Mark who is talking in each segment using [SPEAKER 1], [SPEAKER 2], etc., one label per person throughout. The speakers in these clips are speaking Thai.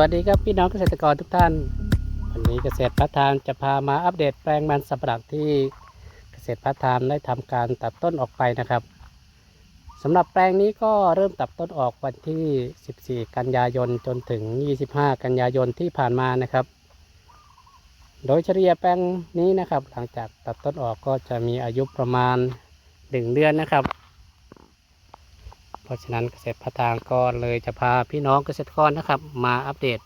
[SPEAKER 1] วัสดีครับพี่น้องเกษตรกรทุกท่าน วันนี้เกษตรพัฒนจะพามาอัปเดตแปลงมันสำปะหลังที่เกษตรพัฒนได้ทำการตัดต้นออกไปนะครับสำหรับแปลงนี้ก็เริ่มตัดต้นออกวันที่ 14 กันยายนจนถึง 25 กันยายนที่ผ่านมานะครับ โดยเฉลี่ยแปลงนี้นะครับ หลังจากตัดต้นออกก็จะมีอายุประมาณ 1 เดือนนะครับ ราะฉะนั้นเกษตรพัฒนาก็เลยจะพาพี่น้องเกษตรกรนะครับ มาอัปเดต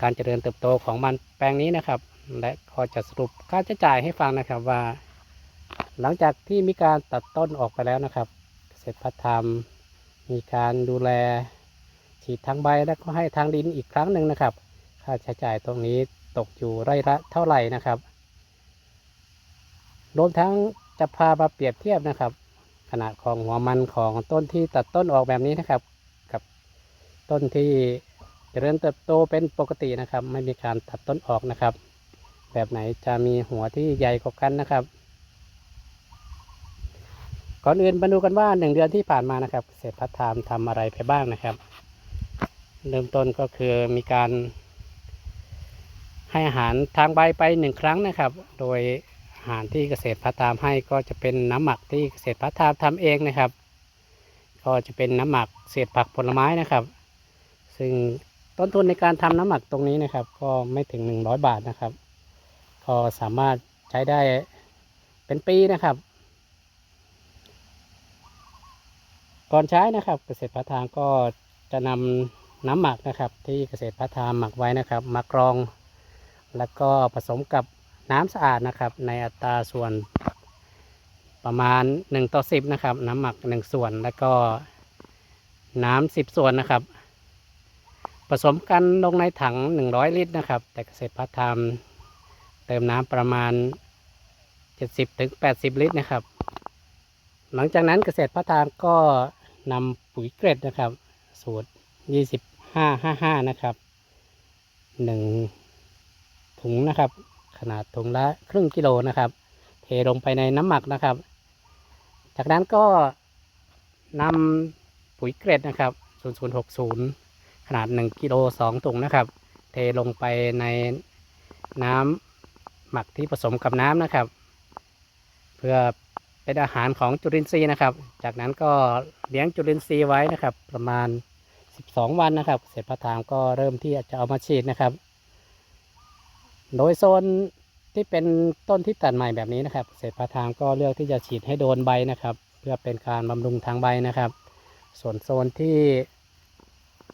[SPEAKER 1] การเจริญเติบโตของมันแปลงนี้นะครับ และก็จะสรุปค่าใช้จ่ายให้ฟังนะครับว่า หลังจากที่มีการตัดต้นออกไปแล้วนะครับ เกษตรพัฒนามีการดูแล ฉีดทางใบและก็ให้ทางดินอีกครั้งหนึ่งนะครับ ค่าใช้จ่ายตรงนี้ตกอยู่ไร่ละเท่าไหร่นะครับรวมทั้งจะพามาเปรียบเทียบนะครับ ขนาดของหัวมันของต้นที่ตัดต้นออกแบบนี้นะครับ กับต้นที่เจริญเติบโตเป็นปกตินะครับ ไม่มีการตัดต้นออกนะครับ แบบไหนจะมีหัวที่ใหญ่กว่ากันนะครับ ก่อนอื่นมาดูกันว่าหนึ่งเดือนที่ผ่านมานะครับเกษตรพัฒนทำอะไรไปบ้างนะครับ เริ่มต้นก็คือมีการให้อาหารทางใบไปหนึ่งครั้งนะครับ โดย อาหารที่เกษตรพัฒนาให้ก็จะเป็นน้ำหมักที่เกษตรพัฒนาทำเองนะครับ ก็จะเป็นน้ำหมักเศษผักผลไม้นะครับ ซึ่งต้นทุนในการทำน้ำหมักตรงนี้นะครับ ก็ไม่ถึง 100 บาทนะครับ ก็สามารถใช้ได้เป็นปีนะครับ ก่อนใช้นะครับเกษตรพัฒนาก็จะนำน้ำหมักนะครับ ที่เกษตรพัฒนาหมักไว้นะครับ มากรอง แล้วก็ผสมกับ น้ำสะอาดนะครับ ในอัตราส่วนประมาณ 1 ต่อ 10 นะครับ น้ำหมัก 1 ส่วนแล้วก็น้ำ10 ส่วนนะครับ ผสมกันลงในถัง 100 ลิตรนะครับ แต่เกษตรพัฒนาเติมน้ำประมาณ 70-80ถึง80 ลิตรนะครับ หลังจากนั้นเกษตรพัฒนาก็นำปุ๋ยเกรดนะครับ สูตร 2555 นะครับ 1 ถุงนะครับ ขนาดถุงละครึ่งกิโลนะครับ เทลงไปในน้ำหมักนะครับ จากนั้นก็นำปุ๋ยเกรดนะครับ 0060 ขนาด 1กิโล2ถุงนะครับ เทลงไปในน้ำหมักที่ผสมกับน้ำนะครับ เพื่อเป็นอาหารของจุลินทรีย์นะครับ จากนั้นก็เลี้ยงจุลินทรีย์ไว้นะครับ ประมาณ 12 วันนะครับ เสร็จพระทางก็เริ่มที่จะเอามาฉีดนะครับ โดยโซนที่เป็นต้นที่ตัดใหม่แบบนี้นะครับเศษพาทางก็เลือกที่จะฉีดให้โดนใบนะครับ เพื่อเป็นการบำรุงทางใบนะครับ ส่วนโซนที่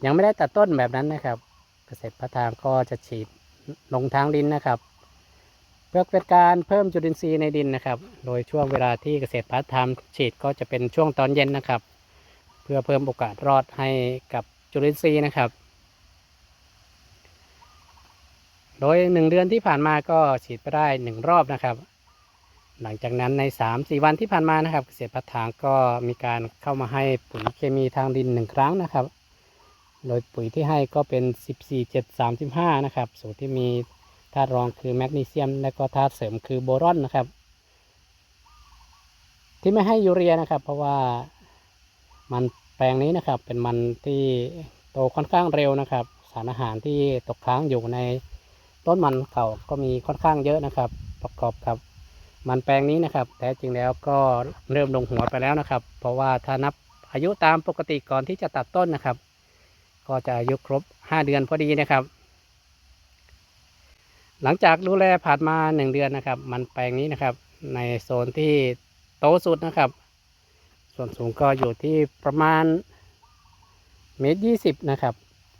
[SPEAKER 1] ยังไม่ได้ตัดต้นแบบนั้นนะครับเกษตรพาทางก็จะฉีดลงทางดินนะครับ เพื่อเป็นการเพิ่มจุลินทรีย์ในดินนะครับ โดยช่วงเวลาที่เกษตรพัฒน์ทำฉีดก็จะเป็นช่วงตอนเย็นนะครับ เพื่อเพิ่มโอกาสรอดให้กับจุลินทรีย์นะครับ โดยหนึ่งเดือนที่ผ่านมาก็ฉีดไปได้หนึ่งรอบนะครับ หลังจากนั้นใน3าสี่วันที่ผ่านมานะครับ เกษตรพัฒนาก็มีการเข้ามาให้ปุ๋ยเคมีทางดินหนึ่งครั้งนะครับ โดยปุ๋ยที่ให้ก็เป็น 14 7 35 นะครับ สูตรที่มีธาตุรองคือแมกนีเซียม และก็ธาตุเสริมคือโบรอนนะครับ ที่ไม่ให้ยูเรียนะครับ เพราะว่ามันแปลงนี้นะครับเป็นมันที่โตค่อนข้างเร็วนะครับ สารอาหารที่ตกค้างอยู่ใน ต้นมันเก่าก็มีค่อนข้างเยอะนะครับ ประกอบกับมันแปลงนี้นะครับแต่จริงแล้วก็เริ่มลงหัวไปแล้วนะครับ เพราะว่าถ้านับอายุตามปกติก่อนที่จะตัดต้นนะครับ ก็จะอายุครบ 5 เดือนพอดีนะครับ หลังจากดูแลผ่านมา 1 เดือนนะครับ มันแปลงนี้นะครับ ในโซนที่โตสุดนะครับ ส่วนสูงก็อยู่ที่ประมาณเมตรยี่สิบนะครับ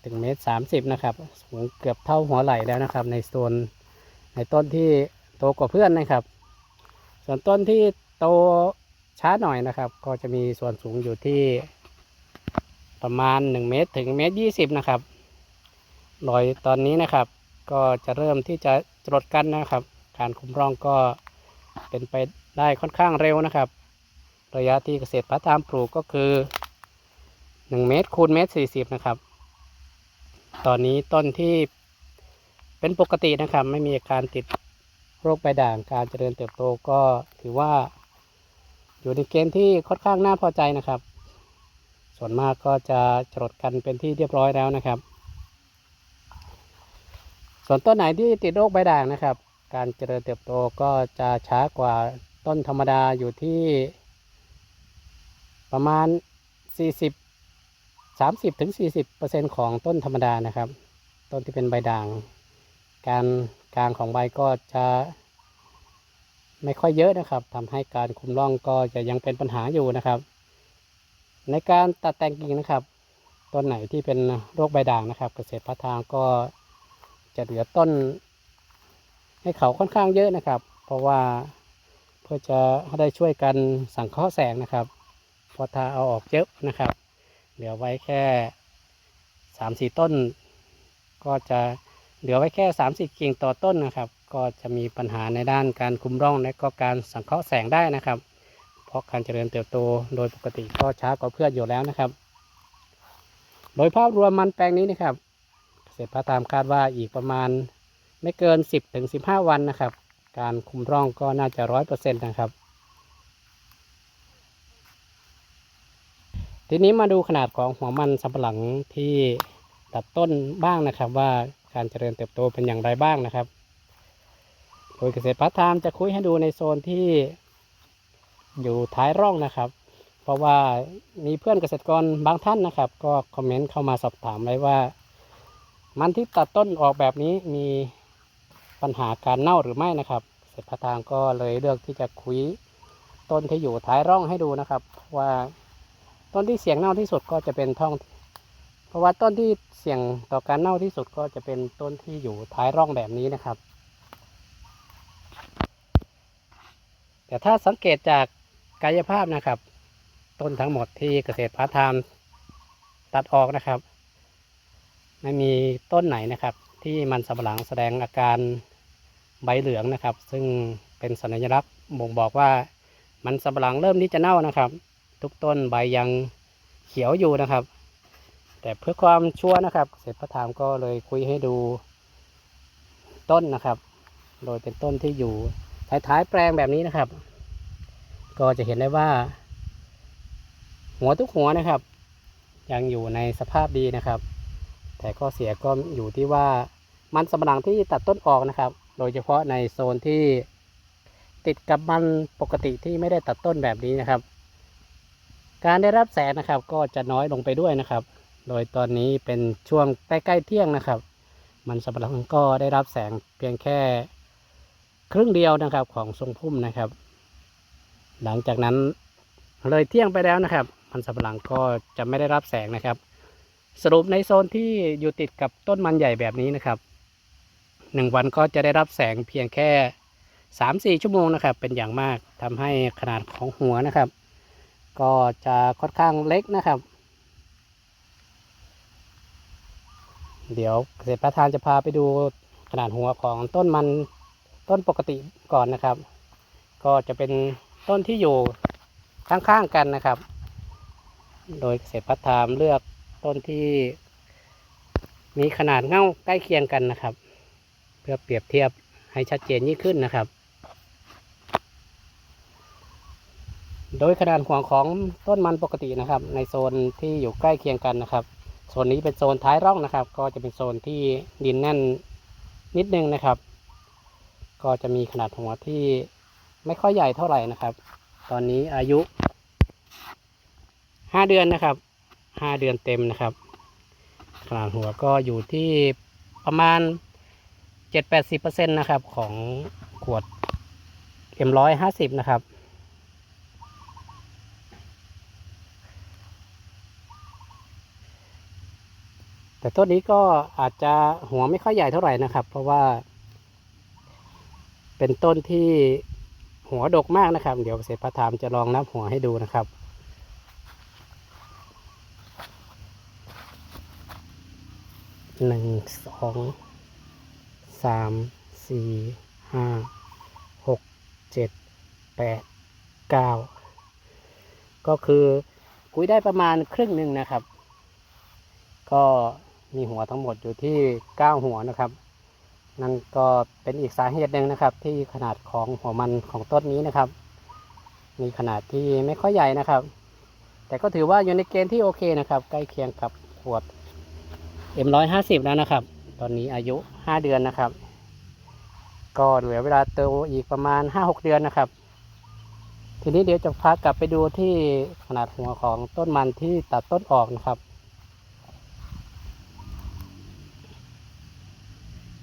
[SPEAKER 1] ถึงเมตรสามสิบนะครับสูงเกือบเท่าหัวไหล่แล้วนะครับ ในโซนในต้นที่โตกว่าเพื่อนนะครับ ส่วนต้นที่โตช้าหน่อยนะครับ ก็จะมีส่วนสูงอยู่ที่ประมาณ 1 เมตรถึงเมตรยี่สิบนะครับโดยตอนนี้นะครับ ก็จะเริ่มที่จะจรดกันนะครับ การคุมร่องก็เป็นไปได้ค่อนข้างเร็วนะครับ ระยะที่เกษตรพัฒนาปลูกก็คือ 1 เมตรคูณเมตรสี่สิบนะครับ ตอนนี้ต้นที่เป็นปกตินะครับ ไม่มีอาการติดโรคใบด่างการเจริญเติบโตก็ถือว่า อยู่ในเกณฑ์ที่ค่อนข้างน่าพอใจนะครับ ส่วนมากก็จะจรดกันเป็นที่เรียบร้อยแล้วนะครับ ส่วนต้นไหนที่ติดโรคใบด่างนะครับ การเจริญเติบโตก็จะช้ากว่าต้นธรรมดาอยู่ที่ประมาณ 40 30ถึง40ของต้นธรรมดานะครับ ต้นที่เป็นใบด่าง การกลางของใบก็จะไม่ค่อยเยอะนะครับทำให้การคุมร่องก็จะยังเป็นปัญหาอยู่นะครับ ในการตัดแต่งกิ่งนะครับ ต้นไหนที่เป็นโรคใบด่างนะครับ เกษตรพัฒทางก็จะเหลือต้น ให้เขาค่อนข้างเยอะนะครับ เพราะว่าเพื่อจะให้ได้ช่วยกันสังเคราะห์แสงนะครับพราะถ้าเอาออกเยอะนะครับ เหลือไว้แค่สามสี่ต้น ก็จะเหลือไว้แค่สามสิบกิ่งต่อต้นนะครับ ก็จะมีปัญหาในด้านการคุมร่องและก็การสังเคราะห์แสงได้นะครับ เพราะการเจริญเติบโตโดยปกติก็ช้ากว่าเพื่อนอยู่แล้วนะครับ โดยภาพรวมมันแปลงนี้นะครับ เกษตรพัฒนามคาดว่าอีกประมาณไม่เกิน 10ถึง15 วันนะครับ การคุมร่องก็น่าจะร้อยเปอร์เซ็นต์นะครับ ทีนี้มาดูขนาดของหัวมันสำปะหลังที่ตัดต้นบ้างนะครับ ว่าการเจริญเติบโตเป็นอย่างไรบ้างนะครับ โดยเกษตรพัฒนามจะคุยให้ดูในโซนที่อยู่ท้ายร่องนะครับ เพราะว่ามีเพื่อนเกษตรกรบางท่านนะครับ ก็คอมเมนต์เข้ามาสอบถามไว้ว่า มันที่ตัดต้นออกแบบนี้มีปัญหาการเน่าหรือไม่นะครับ เกษตรพัฒนามก็เลยเลือกที่จะคุยต้นที่อยู่ท้ายร่องให้ดูนะครับว่า ต้นที่เสียงเน่าที่สุดก็จะเป็นท่อง เพราะว่าต้นที่เสี่ยงต่อการเน่าที่สุดก็จะเป็นต้นที่อยู่ท้ายร่องแบบนี้นะครับ แต่ถ้าสังเกตจากกายภาพนะครับ ต้นทั้งหมดที่เกษตรพัฒนามตัดออกนะครับ ไม่มีต้นไหนนะครับ ที่มันสำปะหลังแสดงอาการใบเหลืองนะครับ ซึ่งเป็นสัญลักษณ์บ่งบอกว่ามันสำปะหลังเริ่มที่จะเน่านะครับ ทุกต้นใบยังเขียวอยู่นะครับ แต่เพื่อความชัวร์นะครับเกษตรพัฒนามก็เลยคุยให้ดูต้นนะครับ โดยเป็นต้นที่อยู่ท้ายๆแปลงแบบนี้นะครับ ก็จะเห็นได้ว่า หัวทุกหัวนะครับ ยังอยู่ในสภาพดีนะครับ แต่ข้อเสียก็อยู่ที่ว่ามันสำปะหลังที่ตัดต้นออกนะครับ โดยเฉพาะในโซนที่ติดกับมันปกติที่ไม่ได้ตัดต้นแบบนี้นะครับ การได้รับแสงนะครับ ก็จะน้อยลงไปด้วยนะครับ โดยตอนนี้เป็นช่วงใกล้ๆเที่ยงนะครับ มันสำปะหลังก็ได้รับแสงเพียงแค่ครึ่งเดียวนะครับของทรงพุ่มนะครับ หลังจากนั้นเลยเที่ยงไปแล้วนะครับ มันสำปะหลังก็จะไม่ได้รับแสงนะครับ สรุปในโซนที่อยู่ติดกับต้นมันใหญ่แบบนี้นะครับหนึ่งวันก็จะได้รับแสงเพียงแค่สามสี่ชั่วโมงนะครับ เป็นอย่างมากทำให้ขนาดของหัวนะครับ ก็จะค่อนข้างเล็กนะครับ เดี๋ยวเกษตรประธานจะพาไปดูขนาดหัวของต้นมันต้นปกติก่อนนะครับ ก็จะเป็นต้นที่อยู่ข้างๆกันนะครับ โดยเกษตรพัฒนามเลือกต้นที่ มีขนาดเง่าใกล้เคียงกันนะครับ เพื่อเปรียบเทียบให้ชัดเจนยิ่งขึ้นนะครับ โดยขนาดหัวงของต้นมันปกตินะครับ ในโซนที่อยู่ใกล้เคียงกันนะครับโซนนี้เป็นโซนท้ายร่องนะครับ ก็จะเป็นโซนที่ดินแน่นนิดนึงนะครับ ก็จะมีขนาดหัวที่ไม่ค่อยใหญ่เท่าไหร่นะครับ ตอนนี้อายุห้าเดือนนะครับห้าเดือนเต็มนะครับ ขนาดหัวก็อยู่ที่ประมาณเจ็ดแปดสิบเปอร์เซ็นต์นะครับ ของขวดเอ็มร้อยห้าสิบนะครับ แต่ต้นนี้ก็อาจจะหัวไม่ค่อยใหญ่เท่าไหร่นะครับ เพราะว่า เป็นต้นที่หัวดกมากนะครับ เดี๋ยวเกษตรพัฒนามจะลองนับหัวให้ดูนะครับหนึ่งสองสามสี่ห้าหกเจ็ดแปดเก้าก็คือคุยได้ประมาณครึ่งหนึ่งนะครับ ก็ มีหัวทั้งหมดอยู่ที่เก้าหัวนะครับ นั่นก็เป็นอีกสาเหตุหนึ่งนะครับ ที่ขนาดของหัวมันของต้นนี้นะครับ มีขนาดที่ไม่ค่อยใหญ่นะครับ แต่ก็ถือว่าอยู่ในเกณฑ์ที่โอเคนะครับ ใกล้เคียงกับขวด M150 แล้วนะครับ ตอนนี้อายุห้าเดือนนะครับ ก็เหลือเวลาโตอีกประมาณห้าหกเดือนนะครับทีนี้เดี๋ยวจะพากลับไปดูที่ขนาดหัวของต้นมันที่ตัดต้นออกนะครับ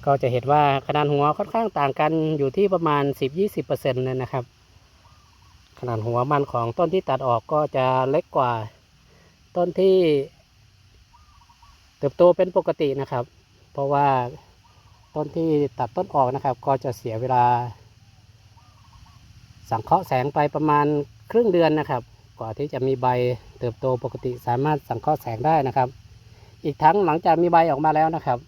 [SPEAKER 1] ก็จะเห็นว่าขนาดหัวค่อนข้างต่างกันอยู่ที่ประมาณ 10-20%เลยนะครับ ขนาดหัวมันของต้นที่ตัดออกก็จะเล็กกว่าต้นที่เติบโตเป็นปกตินะครับ เพราะว่าต้นที่ตัดต้นออกนะครับ ก็จะเสียเวลา สังเคราะห์แสงไปประมาณครึ่งเดือนนะครับ กว่าที่จะมีใบเติบโตปกติสามารถสังเคราะห์แสงได้นะครับ อีกทั้งหลังจากมีใบออกมาแล้วนะครับ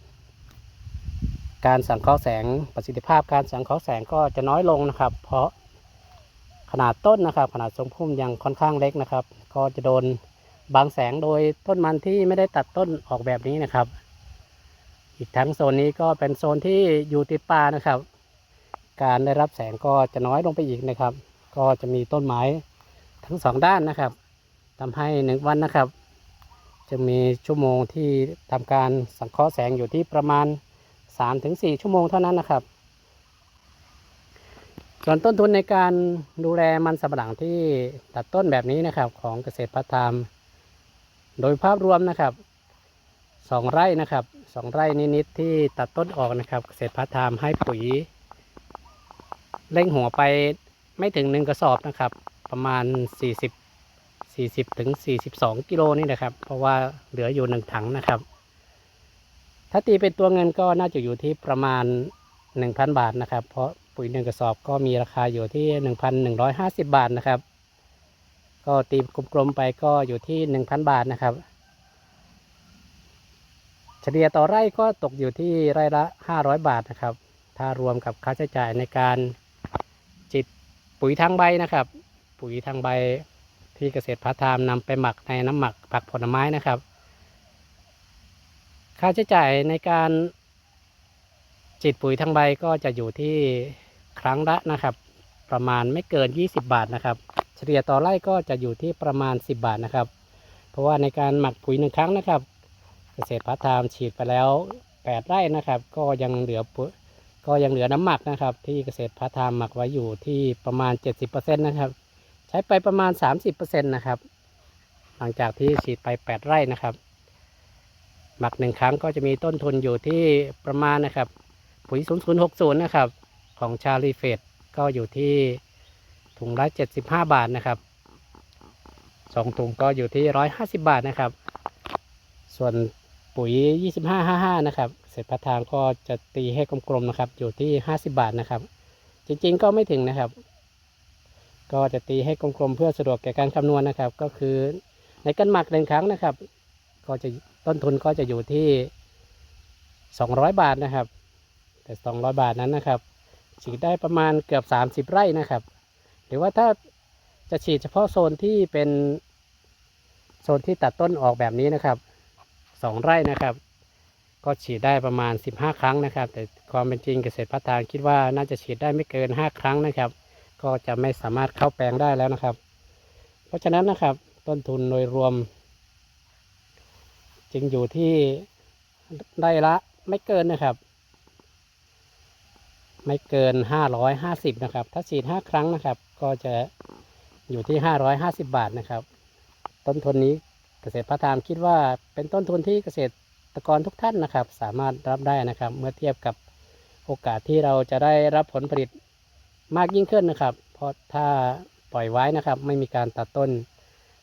[SPEAKER 1] การสังเคราะห์แสงประสิทธิภาพการสังเคราะห์แสงก็จะน้อยลงนะครับ เพราะขนาดต้นนะครับ ขนาดทรงพุ่มยังค่อนข้างเล็กนะครับ ก็จะโดนบังแสงโดยต้นมันที่ไม่ได้ตัดต้นออกแบบนี้นะครับ อีกทั้งโซนนี้ก็เป็นโซนที่อยู่ติดป่านะครับ การได้รับแสงก็จะน้อยลงไปอีกนะครับ ก็จะมีต้นไม้ทั้งสองด้านนะครับทำให้หนึ่งวันนะครับ จะมีชั่วโมงที่ทำการสังเคราะห์แสงอยู่ที่ประมาณ 3-4 ชั่วโมงเท่านั้นนะครับ ส่วนต้นทุนในการดูแลมันสำปะหลังที่ตัดต้นแบบนี้นะครับ ของเกษตรพัฒนามโดยภาพรวมนะครับสองไร่นะครับสองไร่นิดๆที่ตัดต้นออกนะครับ เกษตรพัฒนามให้ปุ๋ยเร่งหัวไปไม่ถึงหนึ่งกระสอบนะครับ ประมาณ 40 40ถึง42 กิโลนี่นะครับ เพราะว่าเหลืออยู่หนึ่งถังนะครับ ถ้าตีเป็นตัวเงินก็น่าจะอยู่ที่ประมาณ 1,000 บาทนะครับ เพราะปุ๋ยหนึ่งกระสอบก็มีราคาอยู่ที่ 1,150 บาทนะครับ ก็ตีกลมๆไปก็อยู่ที่ 1,000 บาทนะครับ เฉลี่ยต่อไร่ก็ตกอยู่ที่ไร่ละ 500 บาทนะครับ ถ้ารวมกับค่าใช้จ่ายในการจิตปุ๋ยทางใบนะครับ ปุ๋ยทางใบที่เกษตรพัฒนามนำไปหมักในน้ำหมักผักผลไม้นะครับ ค่าใช้จ่ายในการจิตปุ๋ยทางใบก็จะอยู่ที่ครั้งละนะครับ ประมาณไม่เกิน 20 บาทนะครับ เฉลี่ยต่อไร่ก็จะอยู่ที่ประมาณ 10 บาทนะครับ เพราะว่าในการหมักปุ๋ยหนึ่งครั้งนะครับ เกษตรพัฒนามฉีดไปแล้ว 8 ไร่นะครับ ก็ยังเหลือปุ๋ยก็ยังเหลือน้ำหมักนะครับ ที่เกษตรพัฒนาหมักไว้อยู่ที่ประมาณ 70%นะครับ ใช้ไปประมาณ 30%นะครับ หลังจากที่ฉีดไป 8 ไร่นะครับ หมักหนึ่งครั้งก็จะมีต้นทุนอยู่ที่ประมาณนะครับ ปุ๋ย 0060 นะครับ ของชาลีเฟดก็อยู่ที่ถุงละ 75 บาทนะครับสองถุงก็อยู่ที่ 150 บาทนะครับ ส่วนปุ๋ย 2555 นะครับ เศษพัฒางก็จะตีให้กลมๆนะครับ อยู่ที่ 50 บาทนะครับ จริงๆก็ไม่ถึงนะครับ ก็จะตีให้กลมๆเพื่อสะดวกแก่การคำนวณนะครับ ก็คือในการหมักหนึ่งครั้งนะครับ ก็จะ ต้นทุนก็จะอยู่ที่ 200 บาทนะครับ แต่ 200 บาทนั้นนะครับ ฉีดได้ประมาณเกือบ 30 ไร่นะครับ หรือว่าถ้าจะฉีดเฉพาะโซนที่เป็นโซนที่ตัดต้นออกแบบนี้นะครับสองไร่นะครับ ก็ฉีดได้ประมาณ 15 ครั้งนะครับ แต่ความเป็นจริงเกษตรพัฒนาคิดว่าน่าจะฉีดได้ไม่เกิน 5 ครั้งนะครับ ก็จะไม่สามารถเข้าแปลงได้แล้วนะครับ เพราะฉะนั้นนะครับต้นทุนโดยรวม จึงอยู่ที่ไร่ละไม่เกินนะครับ ไม่เกิน 550 นะครับ ถ้าฉีด 5 ครั้งนะครับ ก็จะอยู่ที่ 550 บาทนะครับ ต้นทุนนี้เกษตรพัฒนามคิดว่าเป็นต้นทุนที่เกษตรกรทุกท่านนะครับ สามารถรับได้นะครับ เมื่อเทียบกับโอกาสที่เราจะได้รับผลผลิตมากยิ่งขึ้นนะครับ เพราะถ้าปล่อยไว้นะครับ ไม่มีการตัดต้น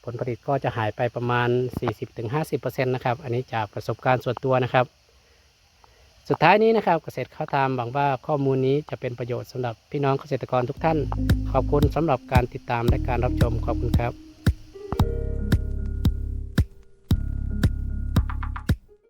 [SPEAKER 1] ผลผลิตก็จะหายไปประมาณ 40-50%นะครับ อันนี้จากประสบการณ์ส่วนตัวนะครับ สุดท้ายนี้นะครับเกษตรข้าวตามหวังว่าข้อมูลนี้จะเป็นประโยชน์สำหรับพี่น้องเกษตรกรทุกท่าน ขอบคุณสำหรับการติดตามและการรับชมขอบคุณครับ